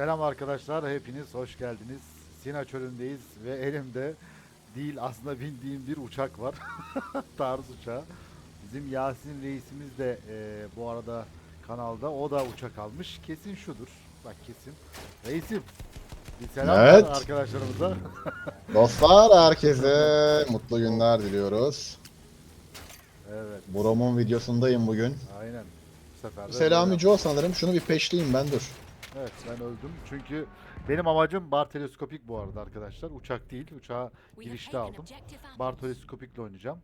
Selam arkadaşlar, hepiniz hoş geldiniz. Sina çölündeyiz ve elimde değil aslında bindiğim bir uçak var. Tarz uçağı. Bizim Yasin reisimiz de e, bu arada kanalda. O da uçak almış. Kesin şudur. Bak kesin. Reisim. Bir selam Evet. arkadaşlarımıza. Dostlar herkese mutlu günler diliyoruz. evet. Borom'un videosundayım bugün. Aynen. Bu sefer de Selami. Joe sanırım. Şunu bir peşleyeyim ben dur. Evet ben öldüm. Çünkü benim amacım bar teleskopik bu arada arkadaşlar. Uçak değil. Uçağı girişte aldım. Bar teleskopikle oynayacağım.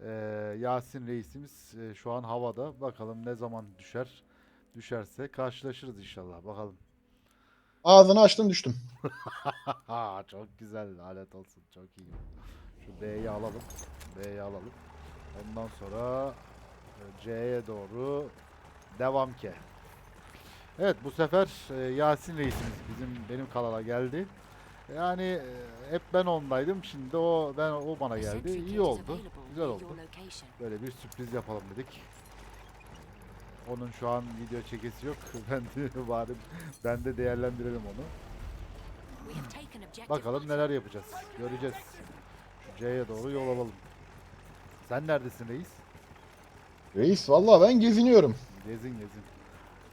Ee, Yasin reisimiz e, şu an havada. Bakalım ne zaman düşer. Düşerse karşılaşırız inşallah. Bakalım. Ağzını açtım düştüm. Ha çok güzel. Alet olsun. Çok iyi. Şu B'yi alalım. B'yi alalım. Ondan sonra e, C'ye doğru devam ki. Evet bu sefer e, Yasin reisimiz bizim benim kanala geldi. Yani e, hep ben ondaydım. Şimdi o ben o bana geldi. İyi oldu. Güzel oldu. Böyle bir sürpriz yapalım dedik. Onun şu an video çekesi yok. Ben de bari ben de değerlendirelim onu. Bakalım neler yapacağız. Göreceğiz. Şu C'ye doğru yol alalım. Sen neredesin reis? Reis valla ben geziniyorum. Gezin gezin.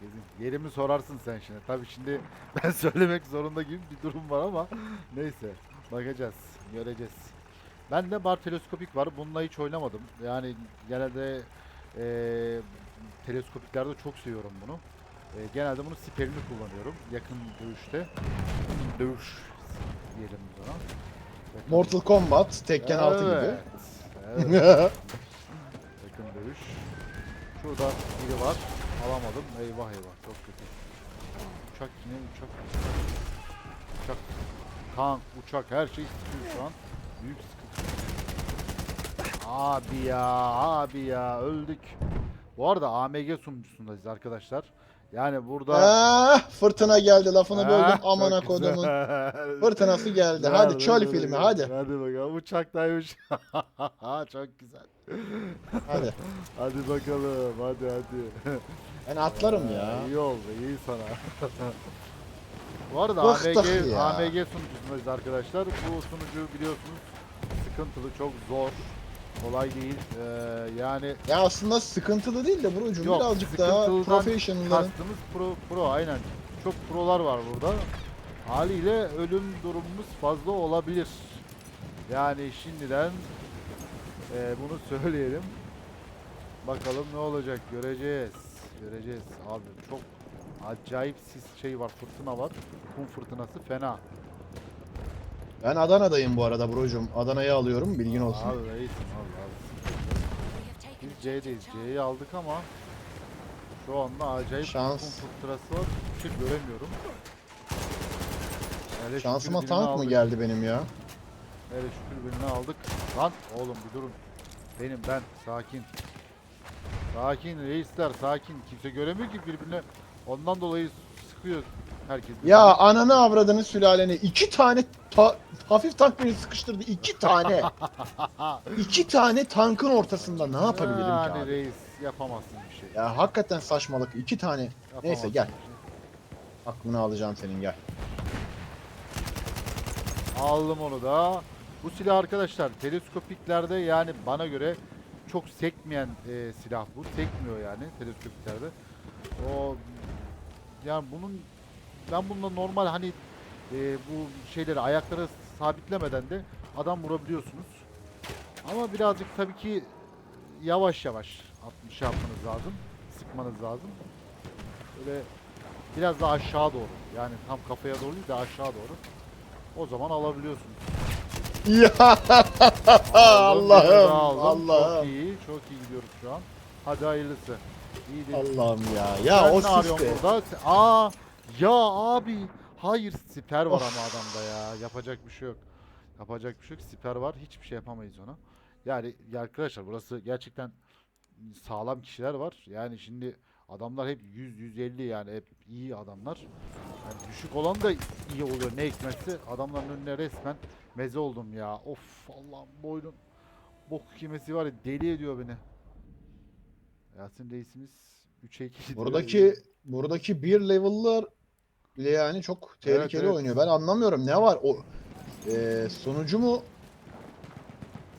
Gezin. Yerimi sorarsın sen şimdi. Tabii şimdi ben söylemek zorunda gibi bir durum var ama neyse. Bakacağız. Göreceğiz. Ben de bar teleskopik var. Bununla hiç oynamadım. Yani genelde eee teleskopiklerde çok seviyorum bunu. Eee, genelde bunu siperini kullanıyorum. Yakın dövüşte. Dövüş diyelim. Yakın- Mortal Kombat, Tekken 6 gibi. Evet, Evet. Yakın dövüş. Şurada biri var. Alamadım. Eyvah eyvah. Çok kötü. Uçak yine uçak. Uçak. Tank, uçak her şey sıkıyor şu an. Büyük sıkıntı. Abi ya, abi ya öldük. Bu arada AMG sunucusundayız arkadaşlar. Yani burada ah, fırtına geldi lafını Ah, böldüm çok amına güzel. kodumun. Fırtınası geldi. Hadi çöl filmi hadi. Hadi bakalım uçaktaymış. Çok güzel. Hadi. Hadi bakalım hadi hadi. Ben atlarım ya. Aa, İyi oldu iyi sana. Bu arada Bıktık AMG, ya. AMG sunucusundayız arkadaşlar. Bu sunucu biliyorsunuz sıkıntılı çok zor. Kolay değil. Ee, yani Ya aslında sıkıntılı değil de Burcu'm Yok, birazcık daha sıkıntılıdan professional'ların. kastımız pro, pro aynen. Çok prolar var burada. Haliyle ölüm durumumuz fazla olabilir. Yani şimdiden e, bunu söyleyelim. Bakalım ne olacak göreceğiz. Göreceğiz abi çok acayip sis şey var fırtına var. Kum fırtınası fena. Ben Adana'dayım bu arada Burcu'm. Adana'yı alıyorum bilgin olsun. Abi reisim abi abi. Biz C'deyiz. C'yi aldık ama şu anda acayip Şans. kum fırtınası var. Hiç göremiyorum. Hele Şansıma tank mı geldi benim ya? Hele şükür birini aldık. Lan oğlum bir durun. Benim ben sakin. Sakin reisler sakin. Kimse göremiyor ki birbirine. Ondan dolayı sıkıyor herkes. Ya ananı avradını sülaleni iki tane ta- hafif tank beni sıkıştırdı iki tane. iki tane tankın ortasında ne yapabilirim ki yani abi? reis yapamazsın bir şey. Ya hakikaten saçmalık iki tane. Yapamazsın Neyse gel. bir şey. Aklını alacağım senin gel. Aldım onu da. Bu silah arkadaşlar teleskopiklerde yani bana göre çok sekmeyen e, silah bu. Sekmiyor yani teleskopiklerde. O yani bunun ben bununla normal hani e, bu şeyleri ayakları sabitlemeden de adam vurabiliyorsunuz. Ama birazcık tabii ki yavaş yavaş atmış yapmanız lazım. Sıkmanız lazım. Böyle biraz daha aşağı doğru. Yani tam kafaya doğru değil de aşağı doğru. O zaman alabiliyorsunuz. Ya Allah'ım. Allah'ım. Çok iyi, çok iyi gidiyoruz şu an. Hadi hayırlısı. İyi. Allah'ım ya. Ya Sen o ne arıyorsun burada? Aa, ya abi. Hayır siper var ama adamda ya. Yapacak bir şey yok. Yapacak bir şey yok. Siper var. Hiçbir şey yapamayız ona. Yani ya arkadaşlar burası gerçekten sağlam kişiler var. Yani şimdi adamlar hep 100 150 yani hep iyi adamlar. Yani düşük olan da iyi oluyor ne hikmetse. Adamların önüne resmen meze oldum ya. Of Allah'ım boynum bok yemesi var ya deli ediyor beni. Yasin reisimiz 3'e 2 gidiyor. Buradaki buradaki bir level'lar bile yani çok tehlikeli evet. oynuyor. Ben anlamıyorum ne var o e, sonucu mu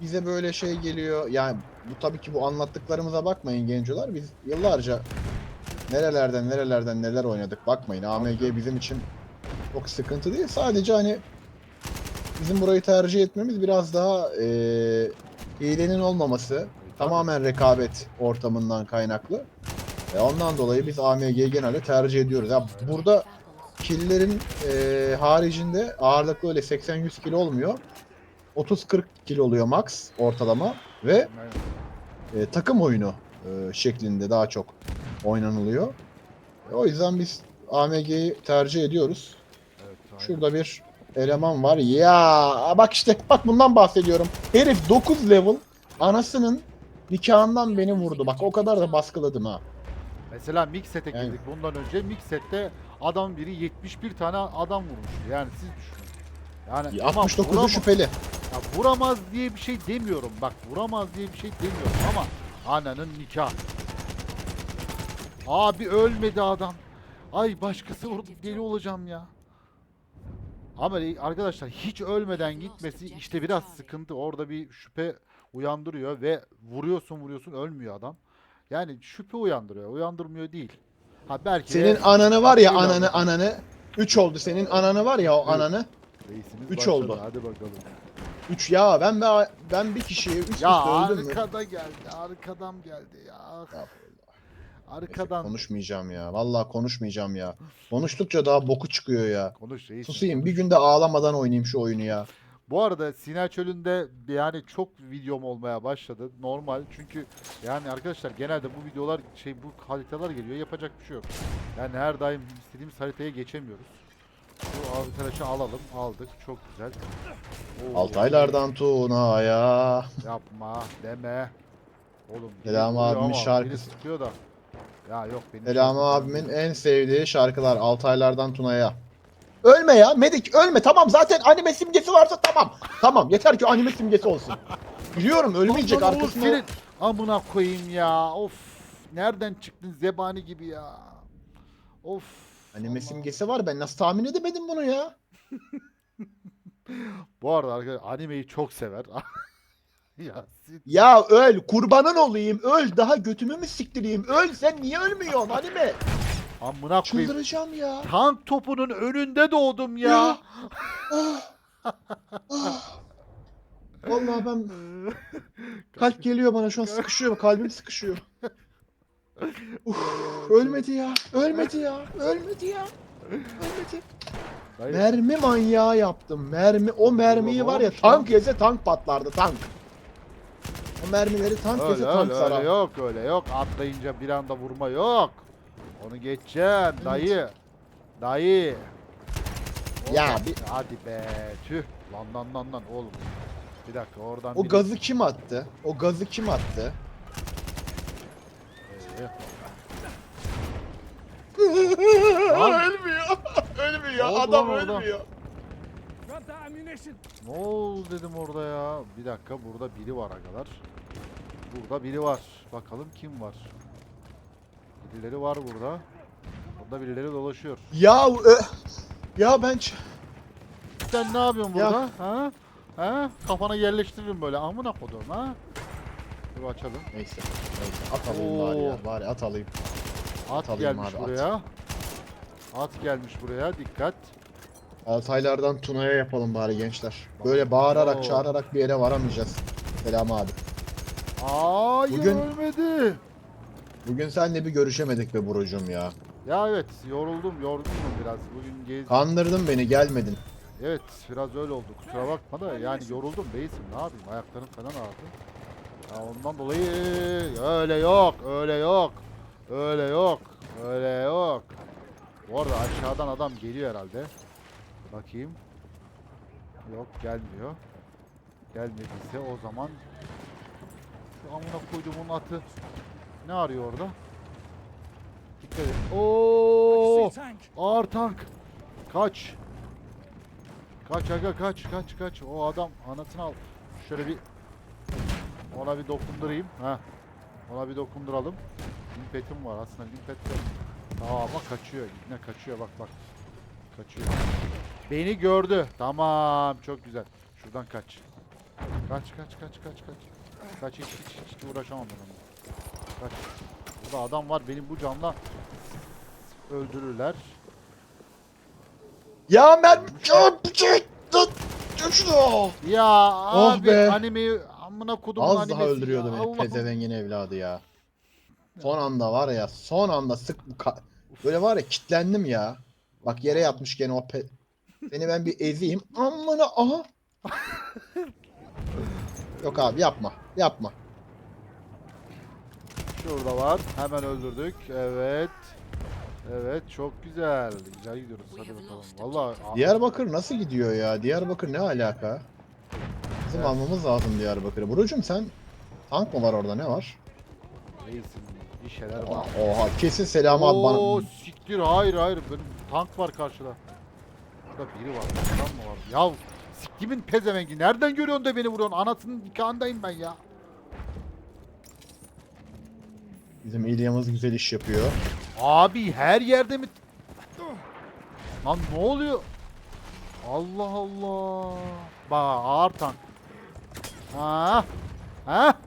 bize böyle şey geliyor. Yani bu tabii ki bu anlattıklarımıza bakmayın gencolar. Biz yıllarca nerelerden nerelerden neler oynadık bakmayın. AMG bizim için çok sıkıntı değil. Sadece hani bizim burayı tercih etmemiz biraz daha e, hilenin olmaması. Tamamen rekabet ortamından kaynaklı. E ondan dolayı biz AMG'yi genelde tercih ediyoruz. Ya burada killerin e, haricinde ağırlıklı öyle 80-100 kilo olmuyor. 30-40 kilo oluyor max ortalama ve e, takım oyunu e, şeklinde daha çok oynanılıyor. E, o yüzden biz AMG'yi tercih ediyoruz. Evet. Şurada bir eleman var. Ya bak işte bak bundan bahsediyorum. Herif 9 level anasının nikahından beni vurdu. Bak o kadar da baskıladım ha. Mesela Mixet'e Yani- girdik bundan önce. Mixet'te adam biri 71 tane adam vurmuştu. Yani siz düşünün. Yani tamam, 69'u vuramaz- şüpheli. Ya vuramaz diye bir şey demiyorum. Bak vuramaz diye bir şey demiyorum ama ananın nikah. Abi ölmedi adam. Ay başkası vurdu deli olacağım ya. Ama arkadaşlar hiç ölmeden gitmesi işte biraz sıkıntı. Orada bir şüphe uyandırıyor ve vuruyorsun vuruyorsun ölmüyor adam. Yani şüphe uyandırıyor. Uyandırmıyor değil. Ha belki de Senin ananı var ya ananı ananı. 3 oldu. Senin ananı var ya o ananı. reisimiz üç başladı. oldu. Hadi bakalım. 3 ya ben ben, ben bir kişiye üst üste Ya öldüm mü? arkada geldi. Arkadan geldi ya. Neyse, Arkadan. konuşmayacağım ya. Vallahi konuşmayacağım ya. Konuştukça daha boku çıkıyor ya. Konuş reis. Susayım bir günde ağlamadan oynayayım şu oyunu ya. Bu arada Sina Çölü'nde yani çok videom olmaya başladı. Normal çünkü yani arkadaşlar genelde bu videolar şey bu haritalar geliyor yapacak bir şey yok. Yani her daim istediğimiz haritaya geçemiyoruz. Bu arkadaşı alalım. Aldık. Çok güzel. Oo, Altaylardan Tuna'ya. Yapma deme. Oğlum. Selam abimin şarkısı. sıkıyor da. Ya yok benim Selam abimin en sevdiği şarkılar Altaylardan Tuna'ya. Ölme ya Medik ölme tamam zaten anime simgesi varsa tamam. Tamam yeter ki anime simgesi olsun. Biliyorum ölmeyecek Lan Uğur arkasında. senin amına koyayım ya. Of. Nereden çıktın zebani gibi ya. Of. Anime simgesi var ben nasıl tahmin edemedim bunu ya. Bu arada arkadaşlar animeyi çok sever. ya Ya öl kurbanın olayım öl daha götümü mü siktireyim öl sen niye ölmüyorsun anime? Amına koyayım. Çıldıracağım ya. Tank topunun önünde doğdum ya. Ya. Ah. Ah. Vallahi ben kalp geliyor bana şu an sıkışıyor kalbim sıkışıyor. Uf, ölmedi ya ölmedi ya ölmedi ya ölmedi. Dayı, Mermi manyağı yaptım mermi o mermiyi var ya tank yese tank patlardı tank. O mermileri tank öyle, yese tank öyle, sarar. öyle yok öyle yok. Atlayınca bir anda vurma yok. Onu geçeceğim dayı. Dayı. Ya bir- Hadi be tüh. Lan lan lan lan oğlum. Bir dakika oradan O biri- gazı kim attı? O gazı kim attı? Ee, ölmüyor. ölmüyor. Oldu Adam lan orada. ölmüyor. Ne oldu dedim orada ya. Bir dakika burada biri var arkadaşlar. Burada biri var. Bakalım kim var. Birileri var burada. Burada birileri dolaşıyor. Ya ö- ya ben ç- Sen ne yapıyorsun Ya. burada? Ha? Ha? Kafana yerleştiririm böyle. Amına kodum ha? Dur açalım. neyse. Neyse at alayım bari ya. Oo. Bari at alayım. At Alayım gelmiş abi, at. buraya. At gelmiş buraya. Dikkat. Altaylardan Tuna'ya yapalım bari gençler. Böyle bağırarak Oo. çağırarak bir yere varamayacağız. Selam abi. Hayır Bugün- ölmedi. Bugün seninle bir görüşemedik be Burucum ya. Ya evet yoruldum yorgunum biraz. Bugün gez... Kandırdın beni gelmedin. Evet biraz öyle oldu kusura bakma da yani yoruldum reisim ne yapayım ayaklarım falan ağrıdı. Ya ondan dolayı öyle yok öyle yok öyle yok öyle yok. Bu arada aşağıdan adam geliyor herhalde. Bakayım. Yok gelmiyor. Gelmediyse o zaman şu amına koyduğumun atı ne arıyor orada? Dikkat et. Oo! Ağır tank. Kaç. Kaç aga kaç kaç kaç. O adam anasını al. Şöyle bir ona bir dokundurayım. Ha. Ona bir dokunduralım. Limpetim var aslında limpet de. Aa ama kaçıyor. İbne kaçıyor bak bak. Kaçıyor. Beni gördü. Tamam çok güzel. Şuradan kaç. Kaç kaç kaç kaç kaç. Kaç hiç hiç hiç, uğraşamam ben Kaç. Burada adam var benim bu camda öldürürler. Ya ben... Ya. Ya Oh abi be. animeyi amına kodum Az animesi daha öldürüyordu ya. beni Allah'ım. pezevengin evladı ya. Son anda var ya son anda sık ka- böyle var ya kitlendim ya. Bak yere yatmış gene o pe... Seni ben bir ezeyim. Amına aha. Yok abi yapma. Yapma. Şurada var. Hemen öldürdük. Evet. Evet çok güzel. Güzel gidiyoruz. Hadi bakalım. Vallahi Diyarbakır nasıl gidiyor ya? Diyarbakır ne alaka? Bizim Evet. almamız lazım Diyarbakır'ı. Burucum sen tank mı var orada ne var? reisim bir şeyler var. oha kesin selamı abi Oo bana. siktir hayır hayır benim tank var karşıda. Burada biri var. Adam mı var? Ya siktimin pezevengi nereden görüyorsun da beni vuruyorsun? Anasının nikahındayım ben ya. Bizim İlyamız güzel iş yapıyor. Abi her yerde mi? Lan ne oluyor? Allah Allah. Bak ağır tank. Ha? Ha?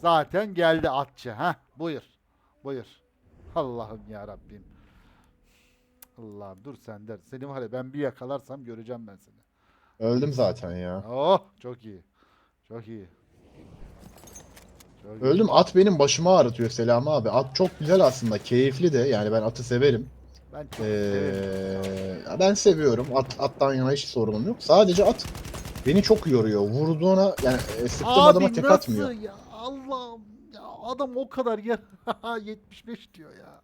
Zaten geldi atçı. Ha? Buyur. Buyur. Allah'ım ya Rabbim. Allah'ım dur sen der. Seni var ya ben bir yakalarsam göreceğim ben seni. Öldüm zaten ya. Oh çok iyi. Çok iyi. Öldüm at benim başımı ağrıtıyor Selami abi. At çok güzel aslında. Keyifli de. Yani ben atı severim. Ben çok. Ee, ben seviyorum. At, attan yana hiç sorunum yok. Sadece at beni çok yoruyor. Vurduğuna yani e, sıktığım adama tek nasıl atmıyor. ya? Allah'ım ya adam o kadar yer 75 diyor ya.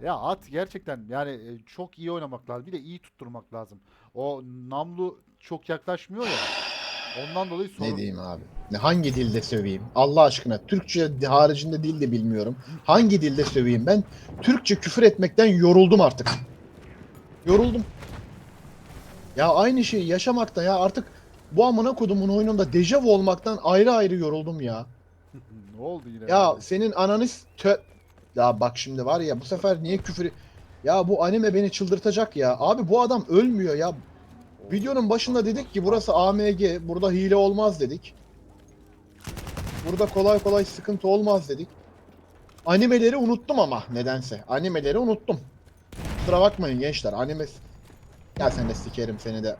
ya at gerçekten yani e, çok iyi oynamak lazım. Bir de iyi tutturmak lazım. O namlu çok yaklaşmıyor ya. Ondan dolayı sorun. Ne diyeyim abi? Ne hangi dilde söveyim? Allah aşkına Türkçe haricinde dil de bilmiyorum. Hangi dilde söveyim? Ben Türkçe küfür etmekten yoruldum artık. Yoruldum. Ya aynı şeyi yaşamakta ya artık bu amına kodumun oyununda dejavu olmaktan ayrı ayrı yoruldum ya. ne oldu yine? Ya senin ananız tö... Ya bak şimdi var ya bu sefer niye küfür... Ya bu anime beni çıldırtacak ya. Abi bu adam ölmüyor ya. Videonun başında dedik ki burası AMG, burada hile olmaz dedik. Burada kolay kolay sıkıntı olmaz dedik. Animeleri unuttum ama nedense. Animeleri unuttum. Kusura bakmayın gençler. Anime... Ya sen de sikerim seni de.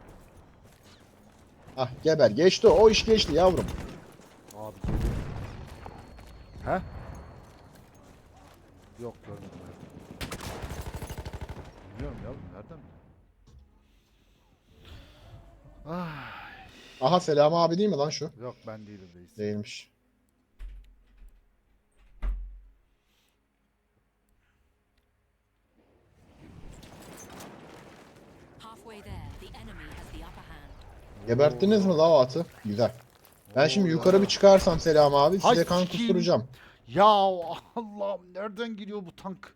Ah geber. Geçti o iş geçti yavrum. Abi geliyor. He? Yok görmedim. Bilmiyorum ya nereden? Ah, Aha Selami abi değil mi lan şu? yok ben değilim reis. Değilmiş. Halfway there, the enemy has the upper hand. Geberttiniz mi la o atı? Güzel. Ben şimdi yukarı bir çıkarsam Selam abi Hay size kan sikeyim. kusturacağım. Ya Allah'ım nereden geliyor bu tank?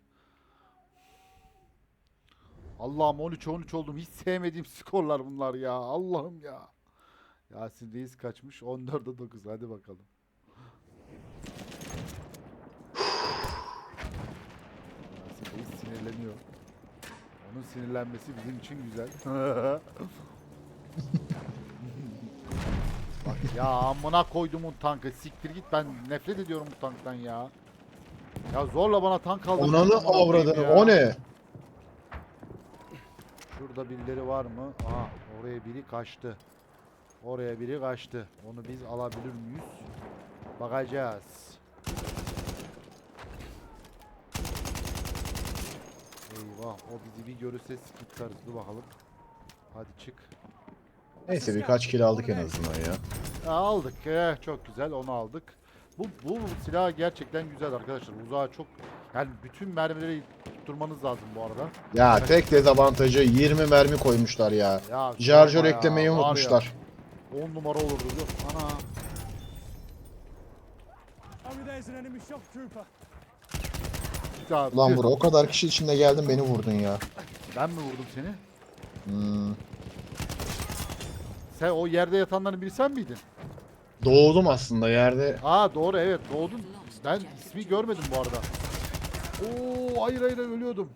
Allah'ım 13 13 oldum. Hiç sevmediğim skorlar bunlar ya. Allah'ım ya. Yasin Reis kaçmış? 14'e 9. Hadi bakalım. Yasin Reis sinirleniyor. Onun sinirlenmesi bizim için güzel. Bak ya amına koydumun tankı. Siktir git ben nefret ediyorum bu tanktan ya. Ya zorla bana tank aldırdın. Onanı avradını o ne? Şurada birileri var mı? Aha oraya biri kaçtı. Oraya biri kaçtı. Onu biz alabilir miyiz? Bakacağız. Eyvah o bizi bir görürse sıkıntı Dur bakalım. Hadi çık. Neyse birkaç kill aldık en azından ya. Aldık. Eh, çok güzel onu aldık. Bu, bu silah gerçekten güzel arkadaşlar. Uzağa çok yani bütün mermileri tutturmanız lazım bu arada. Ya tek dezavantajı 20 mermi koymuşlar ya. Ya ya, eklemeyi var ya, unutmuşlar. 10 numara olurdu musun? Ana. Ya, Lan bura o kadar kişi içinde geldin beni vurdun ya. Ben mi vurdum seni? Hmm. Sen o yerde yatanların biri sen miydin? Doğdum aslında yerde. Aa doğru evet doğdun. Ben ismi görmedim bu arada. Oo hayır hayır ölüyordum.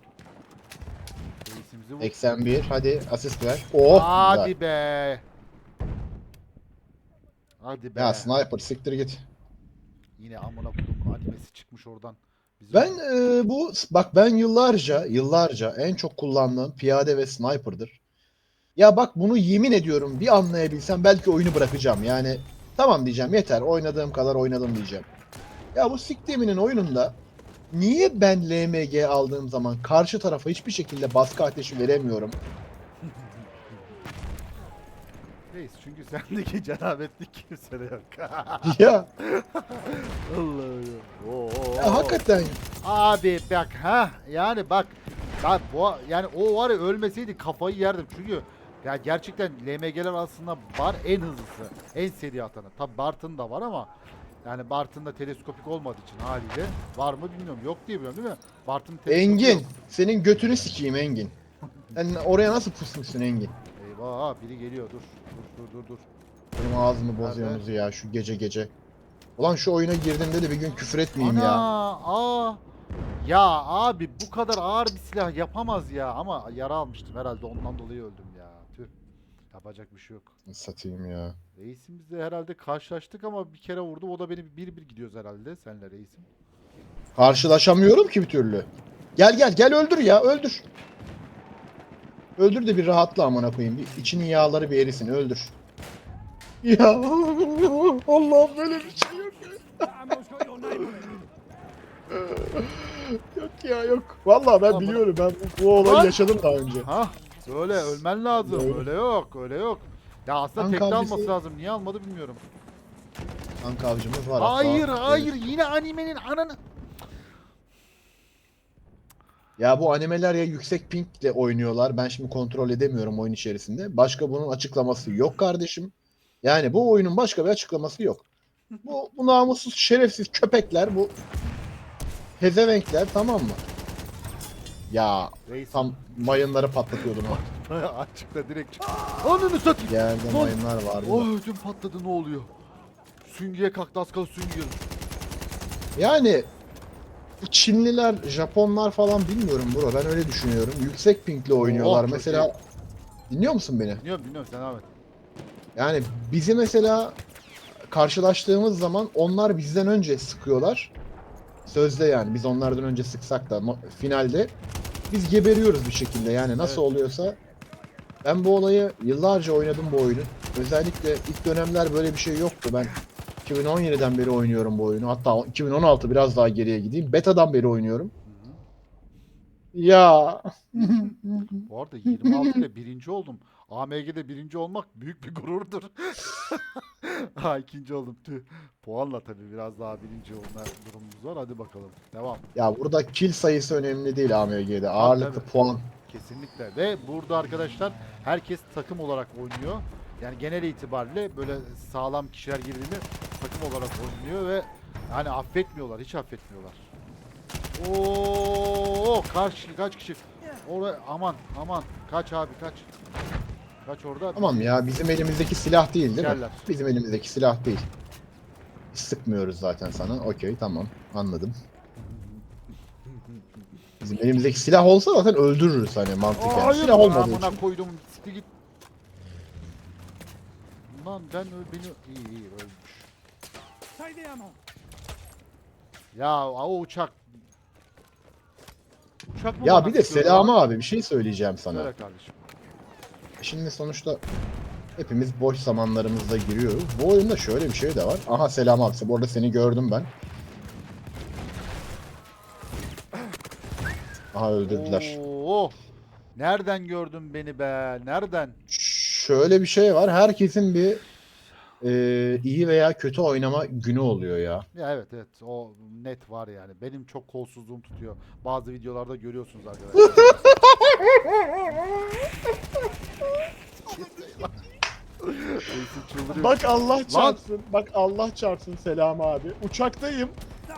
Reisimizi vur. 81 hadi asist ver. Oh Hadi güzel. be. Hadi be. Ya sniper siktir git. Yine amına kodumun animesi çıkmış oradan. Bizi Ben e, bu bak ben yıllarca yıllarca en çok kullandığım piyade ve sniper'dır. Ya bak bunu yemin ediyorum bir anlayabilsem belki oyunu bırakacağım. Yani tamam diyeceğim yeter oynadığım kadar oynadım diyeceğim. Ya bu siktiminin oyununda niye ben LMG aldığım zaman karşı tarafa hiçbir şekilde baskı ateşi veremiyorum? Reis çünkü sendeki cenabetlik kimsede yok. ya, Allah'ım. Oo, oo, ya hakikaten Abi bak ha yani bak ben bu yani o var ya ölmeseydi kafayı yerdim çünkü ya gerçekten LMG'ler aslında var en hızlısı, en seri atanı. Tabi Bartın da var ama yani Bartın da teleskopik olmadığı için haliyle var mı bilmiyorum. Yok diye biliyorum değil mi? Bartın Engin yok. senin götünü sikeyim Engin. Sen oraya nasıl pusmuşsun Engin? Eyvah biri geliyor dur. Dur dur dur dur. Benim ağzımı bozuyorsunuz ya şu gece gece. Ulan şu oyuna girdiğimde de bir gün küfür etmeyeyim Ana, ya. aa. Ya abi bu kadar ağır bir silah yapamaz ya ama yara almıştım herhalde ondan dolayı öldüm. Yapacak bir şey yok. Satayım ya. Reisimizle herhalde karşılaştık ama bir kere vurdu. O da beni bir bir gidiyoruz herhalde senle reisim. Karşılaşamıyorum ki bir türlü. Gel gel gel öldür ya öldür. Öldür de bir rahatla amına koyayım. Bir içinin yağları bir erisin öldür. Ya Allah'ım böyle bir şey yok. Yok ya yok. Vallahi ben biliyorum ben bu, bu olayı yaşadım daha önce. Ha? Öyle ölmen lazım. Öyle. Öyle yok. Öyle yok. Ya aslında Kanka tekte alması lazım. Niye almadı bilmiyorum. Kanka avcımız var. hatta. Hayır hayır yine animenin ananı. Ya bu animeler ya yüksek pingle oynuyorlar. Ben şimdi kontrol edemiyorum oyun içerisinde. Başka bunun açıklaması yok kardeşim. Yani bu oyunun başka bir açıklaması yok. Bu, bu namussuz şerefsiz köpekler bu pezevenkler tamam mı? Ya tam mayınları patlatıyordum ha. Açıkta direkt çık. Ananı satayım. Yerde Lan! mayınlar vardı. da. Oh ödüm patladı ne oluyor? Süngüye kalktı az kaldı süngü. Yani bu Çinliler, Japonlar falan bilmiyorum bro. Ben öyle düşünüyorum. Yüksek pingle oynuyorlar. Oh, mesela dinliyor musun beni? Bilmiyorum bilmiyorum sen abi. Yani bizi mesela karşılaştığımız zaman onlar bizden önce sıkıyorlar. Sözde yani biz onlardan önce sıksak da finalde biz geberiyoruz bir şekilde yani nasıl Evet. oluyorsa. Ben bu olayı yıllarca oynadım bu oyunu. Özellikle ilk dönemler böyle bir şey yoktu. Ben 2017'den beri oynuyorum bu oyunu. Hatta 2016 biraz daha geriye gideyim. Beta'dan beri oynuyorum. Hı hı. Ya Bu arada 26 ile birinci oldum. AMG'de birinci olmak büyük bir gururdur. ha ikinci oldum tüh. Puanla tabii biraz daha birinci olma durumumuz var. Hadi bakalım. Devam. ya burada kill sayısı önemli değil AMG'de. Ağırlıklı tabii. puan. Kesinlikle. Ve burada arkadaşlar herkes takım olarak oynuyor. Yani genel itibariyle böyle sağlam kişiler girdiğinde takım olarak oynuyor ve yani affetmiyorlar. Hiç affetmiyorlar. Oo karşı kaç kişi? Oraya aman aman kaç abi kaç. Kaç orada? Tamam ya bizim elimizdeki silah değil değil mi? Bizim elimizdeki silah değil. Sıkmıyoruz zaten sana. Okey tamam anladım. Bizim elimizdeki silah olsa zaten öldürürüz hani mantıken. Hayır silah olmadığı amına için. koydum. Siktir git. Lan ben ö- beni iyi iyi ölmüş. Ya o uçak. Uçak mı Ya bana bir de Selami lan? abi bir şey söyleyeceğim sana. Söyle kardeşim. Şimdi sonuçta hepimiz boş zamanlarımızda giriyoruz. Bu oyunda şöyle bir şey de var. Aha Selami abi bu arada seni gördüm ben. Aha öldürdüler. Oo. Nereden gördün beni be? Nereden? Şöyle bir şey var. Herkesin bir e, iyi veya kötü oynama günü oluyor ya. Ya evet evet o net var yani. Benim çok kolsuzluğum tutuyor. Bazı videolarda görüyorsunuz arkadaşlar. Bak Allah çarpsın. Bak Allah çarpsın Selam abi. Uçaktayım.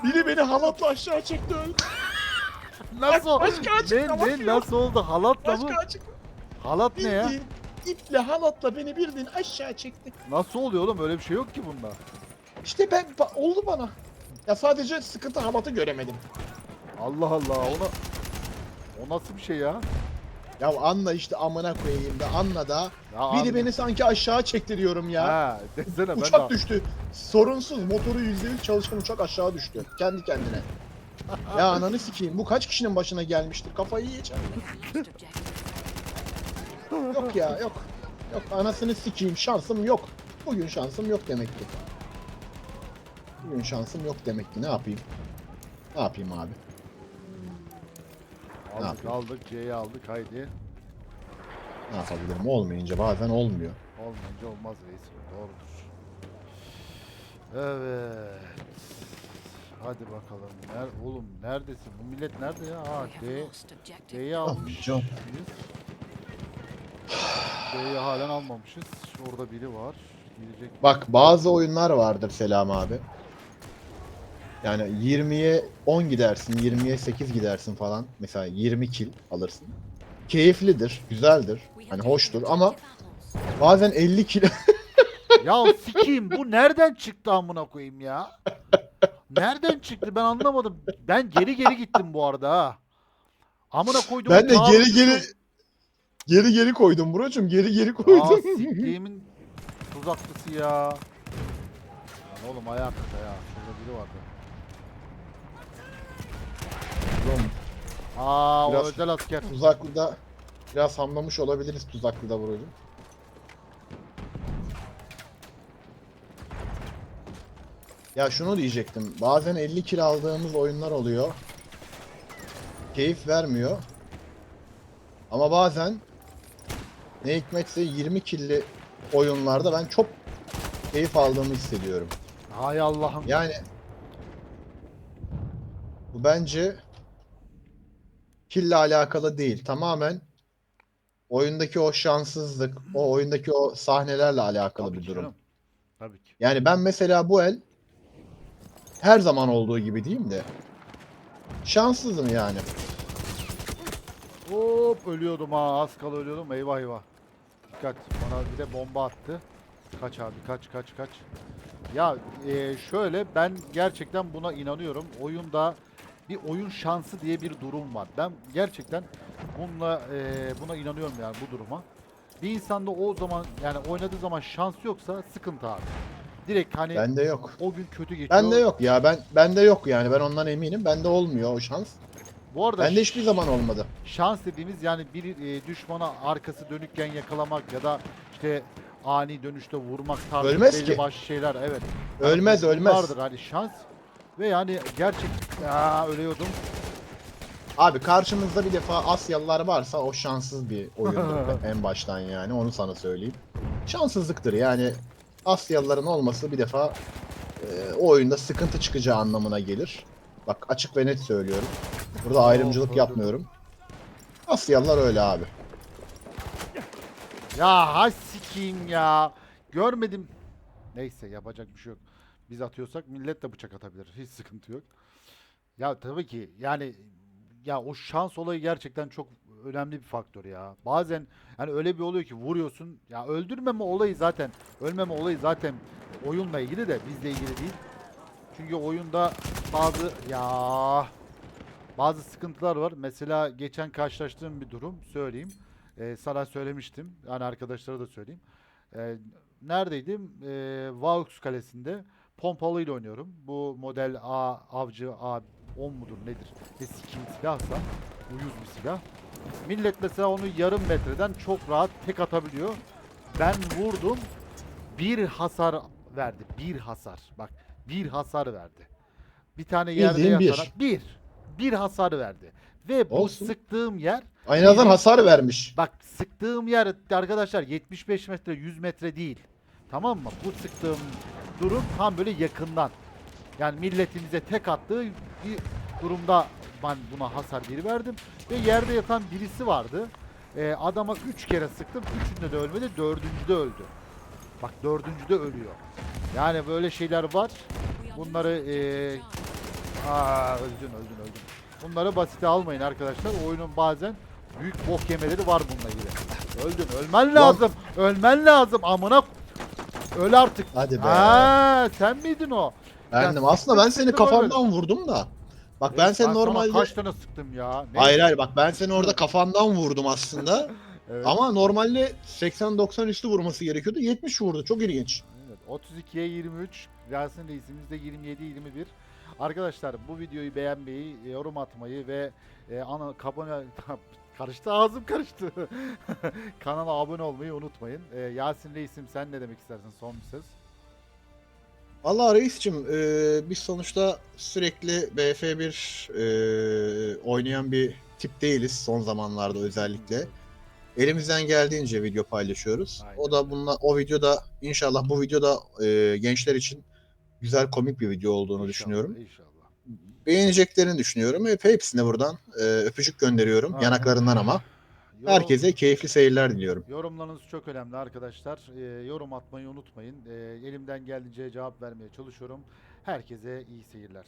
Biri beni halatla aşağı çekti öldü. nasıl? başka açık Ne, halat ne, yok. nasıl oldu? Halatla mı? Başka açık. Halat ne ya? Bildiğin iple halatla beni birden aşağı çekti. Nasıl oluyor oğlum? Öyle bir şey yok ki bunda. İşte ben ba- oldu bana. Ya sadece sıkıntı halatı göremedim. Allah Allah ona o nasıl bir şey ya? Ya anla işte amına koyayım da anla da. Ya Biri abi- beni sanki aşağı çekti diyorum ya. Ha, desene ben Uçak de... düştü. Sorunsuz motoru %100 çalışan uçak aşağı düştü. Kendi kendine. ya ananı sikeyim. Bu kaç kişinin başına gelmiştir? Kafayı yiyeceğim. Yok ya yok. Yok anasını sikeyim. Şansım yok. Bugün şansım yok demek ki. Bugün şansım yok demek ki. Ne yapayım? Ne yapayım abi? Ne Aldık aldık C'yi aldık haydi. Ne yapabilirim? Olmayınca bazen olmuyor. Olmayınca olmaz reis. Doğrudur. Evet. Hadi bakalım. Ner oğlum neredesin? Bu millet nerede ya? Have D. D'yi almış. D'yi halen almamışız. Orada biri var. Girecek. Bak bazı oyunlar vardır Selam abi. Yani 20'ye 10 gidersin, 20'ye 8 gidersin falan. Mesela 20 kill alırsın. Keyiflidir, güzeldir. Hani hoştur ama bazen 50 kill Ya sikeyim bu nereden çıktı amına koyayım ya? Nereden çıktı ben anlamadım. Ben geri geri gittim bu arada ha. Amına koydum. ben de geri geri geri geri koydum Buracım, geri geri koydum. siktiğimin tuzaklısı ya. Lan oğlum ayakta ya. Şurada biri vardı. Oğlum, Aa Biraz- o özel asker. Tuzaklıda biraz hamlamış olabiliriz tuzaklıda Buracım. Ya şunu diyecektim. Bazen 50 kill aldığımız oyunlar oluyor. Keyif vermiyor. Ama bazen ne hikmetse 20 killi oyunlarda ben çok keyif aldığımı hissediyorum. Hay Allah'ım. Yani bu bence kille alakalı değil. Tamamen oyundaki o şanssızlık, o oyundaki o sahnelerle alakalı Tabii bir ki durum. canım. Tabii ki. Yani ben mesela bu el her zaman olduğu gibi diyeyim de şanssızım yani. Hop ölüyordum ha az kala ölüyordum eyvah eyvah. Dikkat bana bir de bomba attı. Kaç abi kaç kaç kaç. Ya e, şöyle ben gerçekten buna inanıyorum. Oyunda bir oyun şansı diye bir durum var. Ben gerçekten bununla e, buna inanıyorum yani bu duruma. Bir insanda o zaman yani oynadığı zaman şans yoksa sıkıntı abi. Direkt hani Bende yok. o gün kötü geçiyor. Bende yok ya. Ben bende yok yani. Ben ondan eminim. Bende olmuyor o şans. Bu arada Bende hiçbir zaman olmadı. şans dediğimiz yani bir e, düşmana arkası dönükken yakalamak ya da işte ani dönüşte vurmak tarzı Ölmez belli ki. başlı şeyler evet. Ölmez Yani ölmez. Vardır hani şans ve yani gerçek Aa, ölüyordum. Abi karşımızda bir defa Asyalılar varsa o şanssız bir oyundur en baştan yani onu sana söyleyeyim. Şanssızlıktır yani Asyalıların olması bir defa e, o oyunda sıkıntı çıkacağı anlamına gelir. Bak açık ve net söylüyorum. Burada ayrımcılık yapmıyorum. Asyalılar öyle abi. Ya ha sikeyim ya. Görmedim. Neyse yapacak bir şey yok. Biz atıyorsak millet de bıçak atabilir. Hiç sıkıntı yok. Ya tabii ki yani ya o şans olayı gerçekten çok önemli bir faktör ya. Bazen hani öyle bir oluyor ki vuruyorsun. Ya öldürmeme olayı zaten ölmeme olayı zaten oyunla ilgili de bizle ilgili değil. Çünkü oyunda bazı ya bazı sıkıntılar var. Mesela geçen karşılaştığım bir durum söyleyeyim. Ee, sana söylemiştim. Yani arkadaşlara da söyleyeyim. Ee, neredeydim? Ee, Vaux Kalesi'nde pompalıyla oynuyorum. Bu model A avcı A 10 mudur nedir? Ne sikim silahsa uyuz bir silah. Millet mesela onu yarım metreden çok rahat tek atabiliyor. Ben vurdum. Bir hasar verdi. Bir hasar. Bak bir hasar verdi. Bir tane yerde Bildiğin bir. yatarak bir. Bir hasar verdi. Ve bu Olsun. sıktığım yer azından hasar vermiş. Bak sıktığım yer arkadaşlar 75 metre 100 metre değil. Tamam mı? Bu sıktığım durum tam böyle yakından. Yani milletimize tek attığı bir durumda ben buna hasar bir verdim. Ve yerde yatan birisi vardı. Ee, adama 3 kere sıktım. Üçünde de ölmedi. Dördüncüde öldü. Bak dördüncüde ölüyor. Yani böyle şeyler var. Bunları Charlie. Aa öldün öldün öldün. Bunları basite almayın arkadaşlar. Oyunun bazen büyük bok yemeleri var bununla ilgili. Öldün. Ölmen lazım. Ölmen lazım. Amına öl artık. Hadi be. Ha, sen miydin o? Bendim. Ya Aslında ben seni kafamdan vurdum da. Bak ben Reis, seni normalde... kaç tane sıktım ya? Ne? Hayır hayır bak ben seni orada kafandan vurdum aslında. Evet. Ama normalde 80-90 üstü vurması gerekiyordu. 70 vurdu. Çok ilginç. Evet, 32'ye 23. Yasin Reisimiz de 27-21. Arkadaşlar bu videoyu beğenmeyi, yorum atmayı ve e, ana abone karıştı ağzım karıştı. Kanala abone olmayı unutmayın. E, Yasin Reisim sen ne demek istersin son bir söz? Valla reisçim e, biz sonuçta sürekli BF1 e, oynayan bir tip değiliz son zamanlarda özellikle. Elimizden geldiğince video paylaşıyoruz. Aynen. O da bununla o videoda inşallah bu videoda e, gençler için güzel komik bir video olduğunu İnşallah, düşünüyorum. İnşallah. Beğeneceklerini düşünüyorum. Hep hepsine buradan e, öpücük gönderiyorum Aynen. yanaklarından ama. Yorum- Herkese keyifli seyirler diliyorum. Yorumlarınız çok önemli arkadaşlar. E, yorum atmayı unutmayın. E, elimden geldiğince cevap vermeye çalışıyorum. Herkese iyi seyirler.